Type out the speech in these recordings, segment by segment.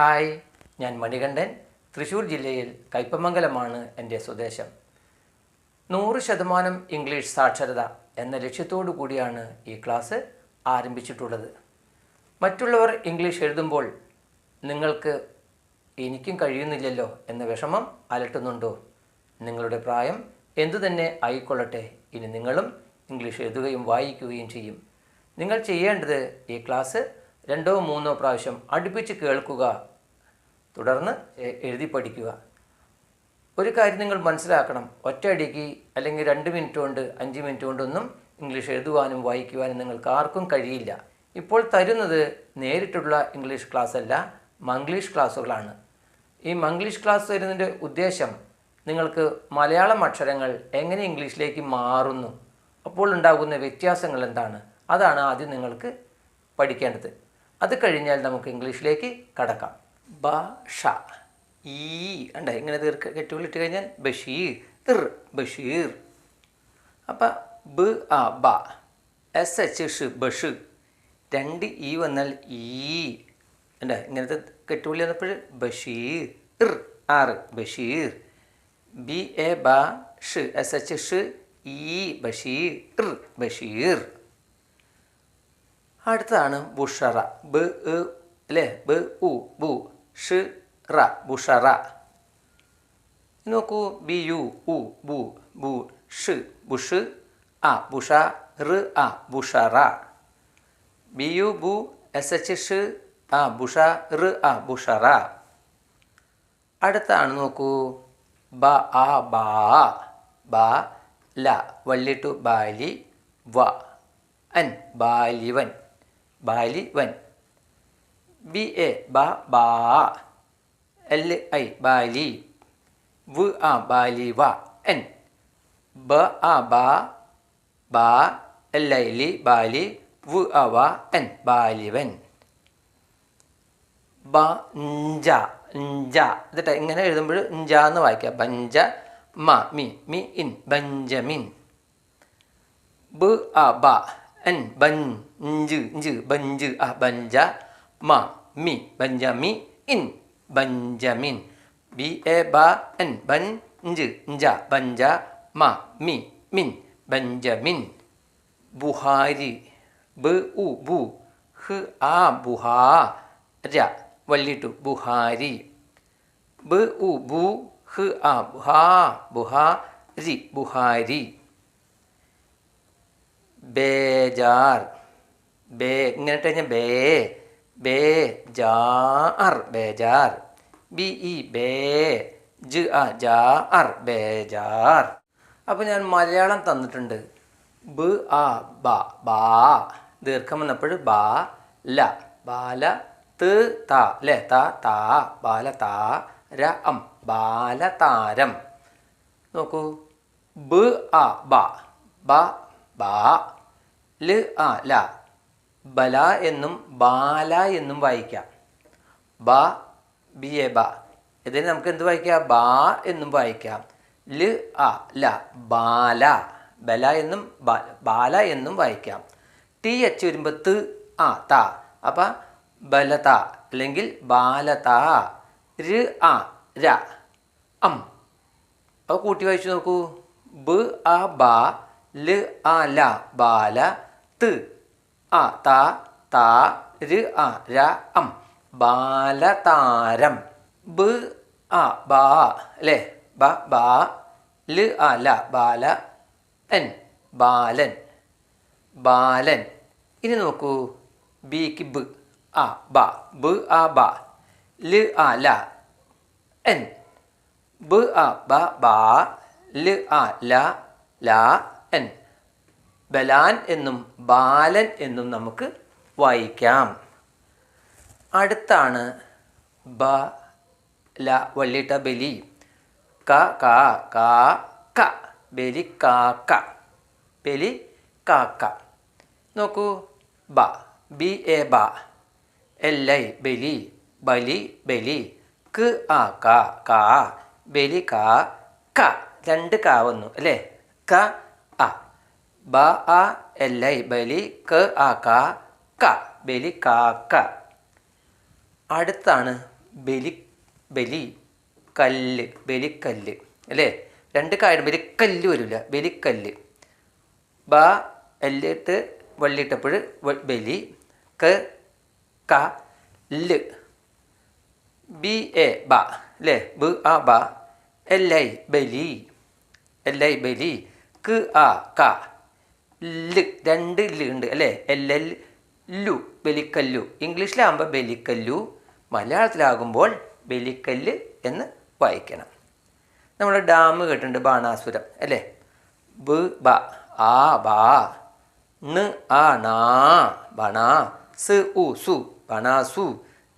Hi ഞാൻ മണികണ്ഠൻ. തൃശ്ശൂർ ജില്ലയിൽ കൈപ്പമംഗലമാണ് എന്റെ സ്വദേശം. നൂറ് ശതമാനം ഇംഗ്ലീഷ് സാക്ഷരത എന്ന ലക്ഷ്യത്തോടു കൂടിയാണ് ഈ ക്ലാസ് ആരംഭിച്ചിട്ടുള്ളത്. മറ്റുള്ളവർ ഇംഗ്ലീഷ് എഴുതുമ്പോൾ നിങ്ങൾക്ക് എനിക്കും കഴിയുന്നില്ലല്ലോ എന്ന വിഷമം അലട്ടുന്നുണ്ടോ? നിങ്ങളുടെ പ്രായം എന്തു തന്നെ ആയിക്കൊള്ളട്ടെ ഇനി നിങ്ങളും ഇംഗ്ലീഷ് എഴുതുകയും വായിക്കുകയും ചെയ്യും. നിങ്ങൾ ചെയ്യേണ്ടത് ഈ ക്ലാസ് രണ്ടോ മൂന്നോ പ്രാവശ്യം അടുപ്പിച്ച് കേൾക്കുക തുടർന്ന് എഴുതി പഠിക്കുക. ഒരു കാര്യം നിങ്ങൾ മനസ്സിലാക്കണം. ഒറ്റയടിക്ക് അല്ലെങ്കിൽ രണ്ട് മിനിറ്റ് കൊണ്ട് അഞ്ച് മിനിറ്റ് കൊണ്ടൊന്നും ഇംഗ്ലീഷ് എഴുതുവാനും വായിക്കുവാനും നിങ്ങൾക്ക് ആർക്കും കഴിയില്ല. ഇപ്പോൾ തരുന്നത് നേരിട്ടുള്ള ഇംഗ്ലീഷ് ക്ലാസ് അല്ല മംഗ്ലീഷ് ക്ലാസ്സുകളാണ്. ഈ മംഗ്ലീഷ് ക്ലാസ് തരുന്നതിന്റെ ഉദ്ദേശം നിങ്ങൾക്ക് മലയാളം അക്ഷരങ്ങൾ എങ്ങനെ ഇംഗ്ലീഷിലേക്ക് മാറുന്നു? അപ്പോൾ ഉണ്ടാകുന്ന വ്യത്യാസങ്ങൾ എന്താണ്? അതാണ് ആദ്യം നിങ്ങൾക്ക് പഠിക്കേണ്ടത്. അത് കഴിഞ്ഞാൽ നമുക്ക് ഇംഗ്ലീഷിലേക്ക് കടക്കാം. ഭാഷ ഈ ഉണ്ട് ഇങ്ങനെ ദീർഘ കെട്ടുകളിട്ട് കഴിഞ്ഞാൽ ബഷീർ ഇർ ബഷീർ. അപ്പം ബ് ആ ബ. എസ് എച്ച് ഷ് ബഷ്. രണ്ട് ഈ വന്നാൽ ഈ. ഉണ്ട് ഇങ്ങനത്തെ കെട്ടുപുള്ളി വന്നപ്പോൾ ബഷീർ ഇർ ആറ് ബഷീർ. ബി എ ബ ഷ് എസ് എച്ച് ഷ് ഈ ബഷീർ ഇർ ബഷീർ. അടുത്തതാണ് ബുഷറ. ബ് അല്ലേ ബ് ഉ ബു. ഷ് റ ബുഷറ റ നോക്കൂ ബി യു ഉ ബു ബു ഷ് ബുഷ് ആ ബുഷ റ് ആ ബുഷറ ബി യു ബു എസ് എച്ച് ഷ് ആ ബുഷ റ് ആ ബുഷറ അടുത്താണ് നോക്കൂ ബ ആ ബാ ബ ല വല്ലിട്ടു ബാലി വ അൻ ബാലിവൻ ബാലിവൻ. ബി എ ബ ബാ എൽ ഐ ബാലി വ് ആ ബാലി വ എൻ. ബ ആ ബാ ബാ എൽ ഐ ലി ബാലി വ് അ വ എൻ ബാലിവൻ ബ ഞ്ച എന്നിട്ട് ഇങ്ങനെ എഴുതുമ്പോൾ ഞ്ച എന്ന് വായിക്കുക. ബഞ്ച മ മി മി ഇൻ ബഞ്ചമിൻ. ബ അ ബ എൻ ബഞ്ച് ഞ്ച് ബഞ്ച് അ ബഞ്ച മ മി ബഞ്ചമി ഇൻ ബഞ്ചമിൻ. ബി എ ബ എൻ ബഞ്ച് ഇഞ്ച ബഞ്ച മ മി മിൻ ബഞ്ചമിൻ. ബുഹാരി ബ ഉ ബു ഹ് ആ ബുഹാ ര വള്ളിട്ടു ബുഹാരി. ബ ഉ ബു ഹ് ആ ബുഹാ ബുഹാ രി ബുഹാരി. ബേജാർ ബേ ഇങ്ങനെ കഴിഞ്ഞാൽ ബേ. ബേ ജാർ ബേജാർ ബി ബേ ജ് ആ ജാർ ബേജാർ അപ്പോൾ ഞാൻ മലയാളം തന്നിട്ടുണ്ട്. ബ് ആ ബ ബാ. ദീർഘം വന്നപ്പോൾ ബാ ല. ബാല ത് ത. ലെ ത താ. ബാല താ ര അം. ബാലതാരം നോക്കൂ. ബ ആ ബ. ബ ബാ. ൽ ആ ല. ബല എന്നും ബാല എന്നും വായിക്കാം. ബ ബി എ ബ. ഇതിന് നമുക്ക് എന്ത് വായിക്കാം? ബാ എന്നും വായിക്കാം. ൽ അ ല ബാല. ബല എന്നും ബാല എന്നും വായിക്കാം. ടി എച്ച് വരുമ്പോൾ ത് ആ ത. അപ്പം ബലത അല്ലെങ്കിൽ ബാലത. ര് ആ ര അം. അപ്പോൾ കൂട്ടി വായിച്ചു നോക്കൂ. ബ ആ ബ. ല ആ ല ബാല ത്. ആ ത ത ര് ആ ര അം. ബാലതാരം. ബ ആ ബാ അല്ലേ? ബ ബാ ൽ ആ ല ബാല എൻ ബാലൻ. ബാലൻ. ഇനി നോക്കൂ. ബിക്ക് ബ് ആ ബ ബ ആ ബ ൽ ആ ല എൻ. ബ ആ ബ ബാ ൽ ആ ല ല എൻ. ബലാൻ എന്നും ബാലൻ എന്നും നമുക്ക് വായിക്കാം. അടുത്താണ് ബ ല വള്ളിട്ട ബലി. ക ക ക ക. ബലി കാക്ക ബലി കാക്ക നോക്കൂ. ബ ബി എ ബ. എൽ ഐ ബലി ബലി ബലി. ക് ആ ക ക. ബലി കാ ക. രണ്ട് ക വന്നു അല്ലേ? ക ബ ആ എൽ ഐ ബലി ക ആ ക ക ബലി കാക്ക അടുത്താണ് ബലി ബലി കല്ല് ബലിക്കല്ല് അല്ലേ? രണ്ട് കാര്യം ബലിക്കല്ല് വരില്ല ബലിക്കല്ല്. ബ എല്ലിട്ട് വള്ളിയിട്ടപ്പോൾ ബലി ക ക ൽ. ബി എ ബ അല്ലേ? ബ ആ ബ എൽ ഐ ബലി എൽ ഐ ബലി ക ആ ക ൽ രണ്ട് ൽ ഉണ്ട് അല്ലേ? എൽ എൽ ലു ബലിക്കല്ലു. ഇംഗ്ലീഷിലാകുമ്പോൾ ബലിക്കല്ലു മലയാളത്തിലാകുമ്പോൾ ബലിക്കല്ല് എന്ന് വായിക്കണം. നമ്മൾ ഡാം കേട്ടിട്ടുണ്ട് ബാണാസുരം അല്ലേ? ബ് ബ ആ ബാ ണ് ആ നാ ബണ സ് ഉ സു ബണാസു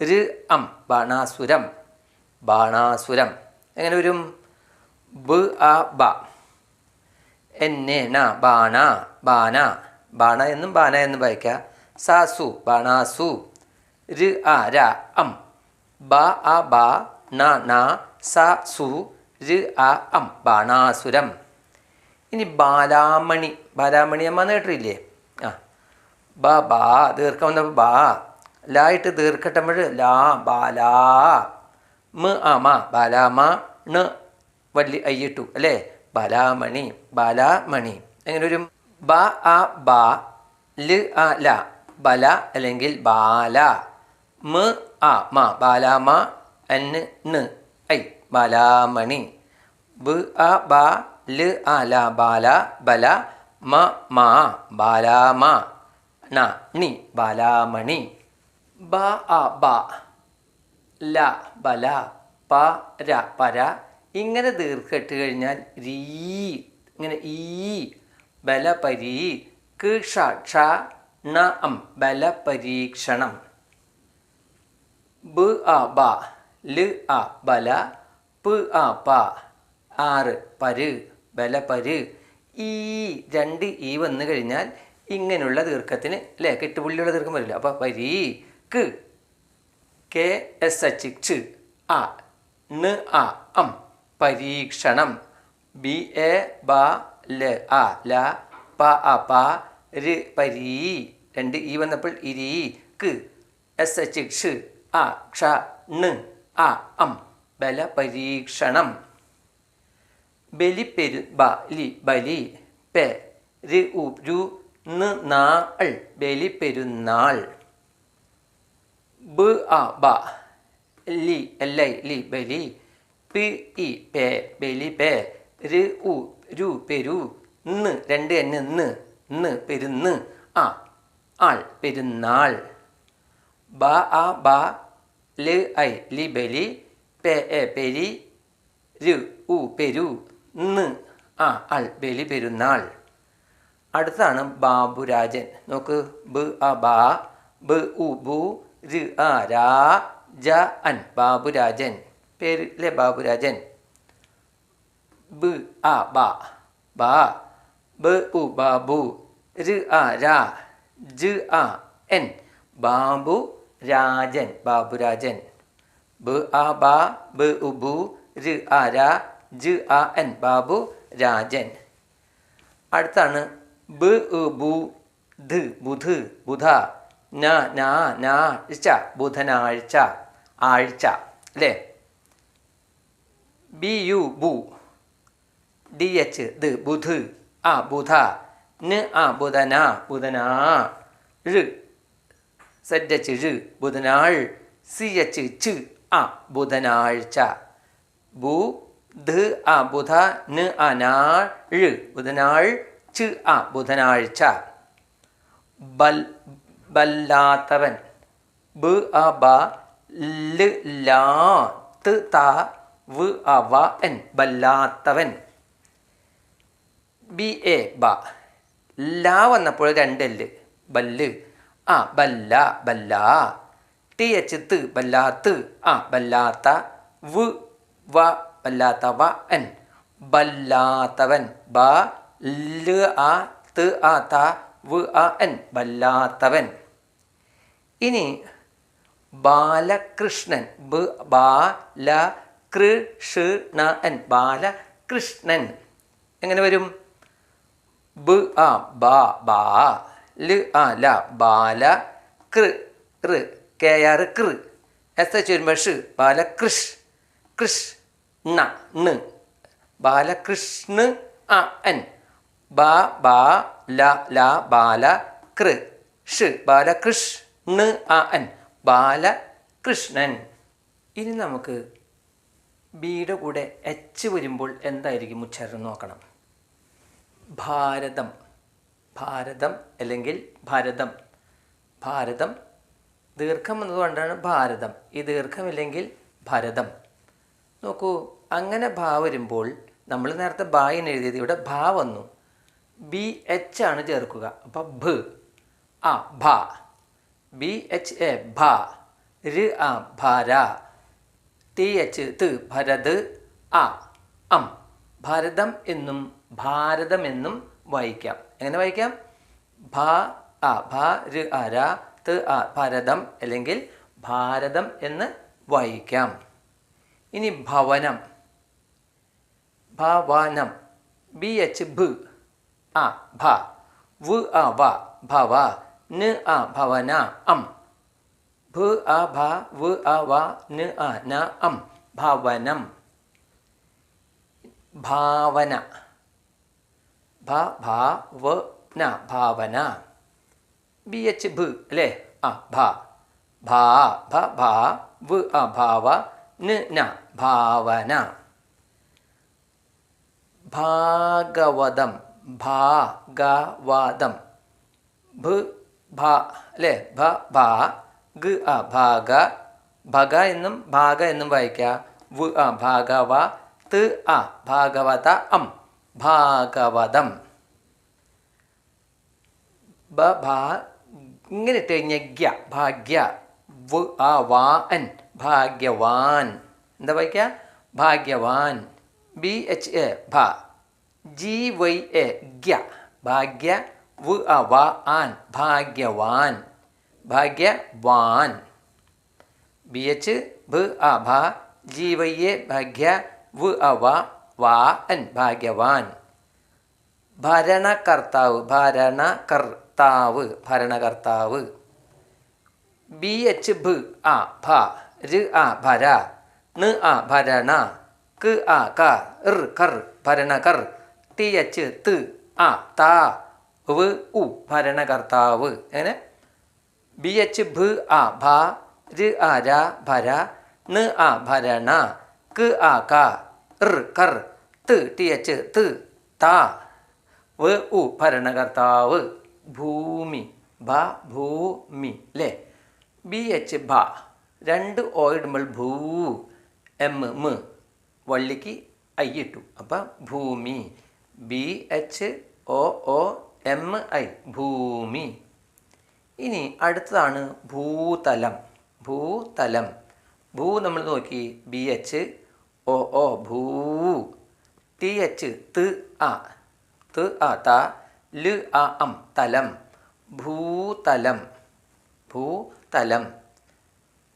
ര് അം ബാണാസുരം ബാണാസുരം. എങ്ങനെ വരും? ബ് ആ ബ. എന്നെ ന ബാണ ബാന. ബാണ എന്നും ബാന എന്നും വായിക്കുക സാസു ബാണാസു ര് ആ ര അം. ബ ആ ബ ന ന സ സു ര് ആ അം. ബാണാസുരം. ഇനി ബാലാമണി. ബാലാമണി അമ്മ കേട്ടിട്ടില്ലേ? ആ. ബ ബാ ദീർഘം വന്നപ്പോൾ ബാ. ലായിട്ട് ദീർഘട്ടമ്പോൾ ലാ ബാലാ. മ ആ മ ബാലാമ ണ്. വല്ലി അയ്യിട്ടു അല്ലേ? ബാലാമണി ബാലാമണി. അങ്ങനെ ഒരു ബ ആ ബ ൽ ആ ല. ബല അല്ലെങ്കിൽ ബാല. മ ആ മ. ബാലാമ എന്ന് ന്. ഐ. ബാലാമണി. ബ ആ ബ ല ആ ല. ബാല ബല മ മ. ബാലാമ ന ബാലാമണി. ബ ആ ബ. ല ബല പ ര പര ഇങ്ങനെ ദീർഘിട്ട് കഴിഞ്ഞാൽ രീ ഇങ്ങനെ ഈ ബലപരീ ക് ഷ ക്ഷ ണ അം ബലപരീക്ഷണം. ബ് അ ബ ൽ ആ ബല പ അ പ ആറ് പര് ബലപര് ഈ രണ്ട് ഈ വന്നു കഴിഞ്ഞാൽ ഇങ്ങനെയുള്ള ദീർഘത്തിന് അല്ലേ കെട്ടുപുള്ളിയുള്ള ദീർഘം വരില്ല? അപ്പോൾ പരി ക് കെ എസ് എച്ച് ച്ച് ആ ണ് ആ അം. പരീക്ഷണം. ബി എ ബ ല ആ ല പ അ പ ര് പരീ. രണ്ട് ഈ വന്നപ്പോൾ ഇരി ക് എസ് എച്ച് ക്ഷ് ആ ക്ഷ ണ് ആ അം. ബല പരീക്ഷണം ബലിപ്പെരു ബ ലി ബലി പെ ര് ഉ രു ന് നാ അൾ ബലിപ്പെരുന്നാൾ ബ ആ ബ ലി എല്ലൈ ലി ബലി പി ഇ പേ ബലി പേ ര് ഉ രു പെരു ന്ന് രണ്ട് എന്ന് ന്ന് ന്ന് പെരുന്ന് ആ ആൾ പെരുന്നാൾ. ബ ആ ബ ൽ ഐ ലി ബലി പേ എ പെരി രു ഉ പെരു ന്ന് ആ ആൾ ബലി പെരുന്നാൾ. അടുത്താണ് ബാബുരാജൻ. നോക്ക് ബ് അ ബ ബ് ഉ ബു ര് ആ രാ ജ അൻ ബാബുരാജൻ. പേരിലെ ബാബുരാജൻ. ബ് ആ ബ ബ ഉ ബാബു ര് ആ രാ ജ് ആ എൻ. ബാബു രാജൻ ബാബുരാജൻ. ബ് ആ ബ ബ് ഉ ബു ര് ആ രാ ജ് ആ എൻ. ബാബു രാജൻ അടുത്താണ് ബ് ഉ ബു ധ് ബുധ് ബുധ ന നാ നാഴ്ച ബുധനാഴ്ച ആഴ്ച അല്ലേ ബി യു ബു. ഡി എച്ച് ദ് ബുധ്. ആ ബുധ. ന് ആ ബുധന ബുധനാ. ഋ സെഡ് എച്ച് ഋ ബുധനാൾ. സി എച്ച് ച് ആ ബുധനാഴ്ച. ബു ധ് ആ ബുധ ന് ആ നാൾ ഴ് ബുധനാൾ ച് ആ ബുധനാഴ്ച. ബൽ ബല്ലാത്തവൻ. ബ് അ ബ ൽ ലാ ത് ത വ് അ വ എൻ ബല്ലാത്തവൻ ബി എ ബ. ല വന്നപ്പോൾ രണ്ടല്ല് ബല്ല്. ആ ബല്ല ബല്ല. ടി എച്ച് ത് ബല്ലാത്ത് ആ ബല്ലാത്ത വ് വ ബല്ലാത്ത വ എൻ. ബല്ലാത്തവൻ ബ ൽ ആ ത് ആ ത വ് ആ എൻ. ബല്ലാത്തവൻ ഇനി ബാലകൃഷ്ണൻ. ബ ബാല കൃഷ്ണ എൻ ബാലകൃഷ്ണൻ എങ്ങനെ വരും? ബ ആ ബാ ബാ ല ആ ല ബാല കൃ ഋ കെ ആർ കൃ. എസ് എച്ച് വരുമ്പോൾ ഷ് ബാലകൃഷ് കൃഷ് ന ണ് ബാലകൃഷ്ണ അ എൻ. ബ ബ ല ല ബാല കൃ ഷ് ബാലകൃഷ്ണ അ എൻ. ബാലകൃഷ്ണൻ ഇനി നമുക്ക് ബിയുടെ കൂടെ എച്ച് വരുമ്പോൾ എന്തായിരിക്കും ഉച്ചാരണം നോക്കണം? ഭാരതം. ഭാരതം അല്ലെങ്കിൽ ഭരതം. ഭാരതം ദീർഘം എന്നതുകൊണ്ടാണ് ഭാരതം. ഈ ദീർഘമില്ലെങ്കിൽ ഭരതം. നോക്കൂ അങ്ങനെ ഭാ വരുമ്പോൾ നമ്മൾ നേരത്തെ ബായിന് എഴുതിയത് ഇവിടെ ഭാ വന്നു. ബി എച്ച് ആണ് ചേർക്കുക. അപ്പോൾ ഭ. ആ ഭ. ബി എച്ച് എ ഭ. ര് ആ ഭാര. ടി എച്ച് ത് ഭരത് അ അം. ഭരതം എന്നും ഭാരതം എന്നും വായിക്കാം. എങ്ങനെ വായിക്കാം? ഭ ആ ഭ ര് അ ര ത് ആ ഭരതം അല്ലെങ്കിൽ ഭാരതം എന്ന് വായിക്കാം. ഇനി ഭവനം. ഭവനം. ബി എച്ച് ബ് ആ ഭ. വ് ആ വ ഭവ. ന് ആ ഭവന അം. ഭ ആ ഭ വ ആ വ ന ആ ന അം ഭവനം. ഭാവന. ഭ ഭ വ ന ഭാവന. ബി എച്ച് ഭ അല്ലേ? ആ ഭ. ഭാ ഭ ഭ വ അ ഭാവ ന ന ഭാവന. ഭാഗവതം. ഭാഗവതം. ഭ ഭ അല്ലേ? ഭ ഭ ഗ അ ഭാഗ ഭഗ എന്നും ഭാഗ എന്നും വായിക്കുക വു അ ഭാഗവ ത് അ ഭാഗവത അം ഭാഗവതം. ബ ഭാ ഇങ്ങനെ ഇട്ട് കഴിഞ്ഞാൽ ഗ്യ ഭാഗ്യ വ ആ വാ അൻ ഭാഗ്യവാൻ. എന്താ വായിക്കുക ഭാഗ്യവാൻ. ബി എച്ച് എ ഭ. ജി വൈ എ ഗ്യ. ഭാഗ്യ വ അ വാ ആൻ ഭാഗ്യവാൻ. ഭാഗ്യവാൻ. ബി എച്ച് ബ് അ ഭ ജി വൈ എ ഭാഗ്യ വ് അ വ വാ അൻ ഭാഗ്യവാൻ. ഭരണകർത്താവ് ഭരണകർത്താവ് ഭരണകർത്താവ്. ബി എച്ച് ബ് അ ഭ ര് അ ഭര ന് അ ഭരണ ക് അ ക ർ കർ ഭരണകർ. ടി എച്ച് ത് അ ത ഉ ഭരണകർത്താവ്. എങ്ങനെ? ബി എച്ച് ഭ ആ ഭ ര് ആ ര ഭര ന് ആ ഭരണ ക് ആ ക ർ കർ ത് ടി എച്ച് ത് ത വ് ഉ ഭരണകർത്താവ് ഭൂമി ഭ ഭൂമി അല്ലേ ബി എച്ച് ഭ രണ്ട് ഓ ഭൂ എം മ വള്ളിക്ക് ഐ ഇട്ടു. അപ്പം ഭൂമി B H O O M I ഭൂമി. ഇനി അടുത്തതാണ് ഭൂതലം. ഭൂതലം. ഭൂ നമ്മൾ നോക്കി. ബി എച്ച് ഒ ഒ ഭൂ. ടി എച്ച് ത് ആ ത് ആ ത ൽ അം തലം. ഭൂതലം. ഭൂതലം.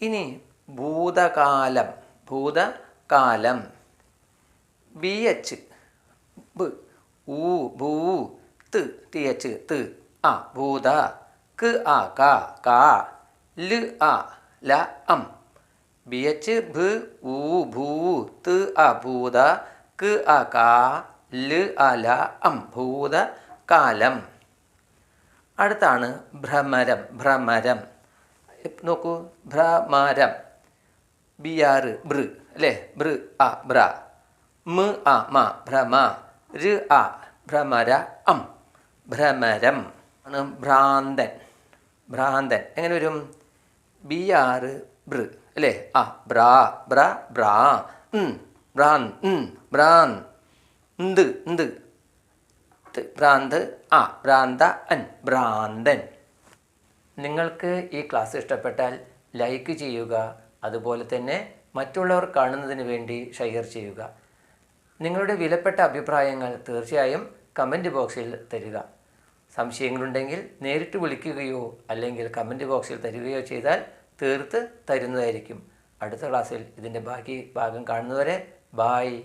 ഇനി ഭൂതകാലം. ഭൂതകാലം. ബി എച്ച് ബ് ഊ ഭൂ ത് ടി എച്ച് ത് ആ ഭൂത. ക് ആ ക കാ ൽ ആ ല അം. ബി എച്ച് ഭ് ഊ ഭൂ ത് ആ ഭൂത ക് ആ കാ ൽ ആ ല അം ഭൂത കാലം. അടുത്താണ് ഭ്രമരം ഭ്രമരം. നോക്കൂ ഭ്രമരം. ബി ആർ ബൃ അല്ലേ? ബൃ അ ബ്ര മ അ മ ഭ്രമ ഋ അ ഭ്രമര അം. ഭ്രമരം ഭ്രാന്തൻ. ഭ്രാന്തൻ. എങ്ങനെ വരും? ബി ആർ ബ്ര അല്ലേ? ആ ബ്രാ ബ്ര ബ്രാ ബ്രാൻ ബ്രാൻ ഭ്രാന്ത് ആ ഭ്രാന്ത അൻ ഭ്രാന്തൻ. നിങ്ങൾക്ക് ഈ ക്ലാസ് ഇഷ്ടപ്പെട്ടാൽ ലൈക്ക് ചെയ്യുക അതുപോലെ തന്നെ മറ്റുള്ളവർ കാണുന്നതിന് വേണ്ടി ഷെയർ ചെയ്യുക. നിങ്ങളുടെ വിലപ്പെട്ട അഭിപ്രായങ്ങൾ തീർച്ചയായും കമന്റ് ബോക്സിൽ തരിക. സംശയങ്ങളുണ്ടെങ്കിൽ നേരിട്ട് വിളിക്കുകയോ അല്ലെങ്കിൽ കമന്റ് ബോക്സിൽ തരികയോ ചെയ്താൽ തീർത്ത് തരുന്നതായിരിക്കും. അടുത്ത ക്ലാസ്സിൽ ഇതിന്റെ ബാക്കി ഭാഗം കാണുന്നവരെ ബായ്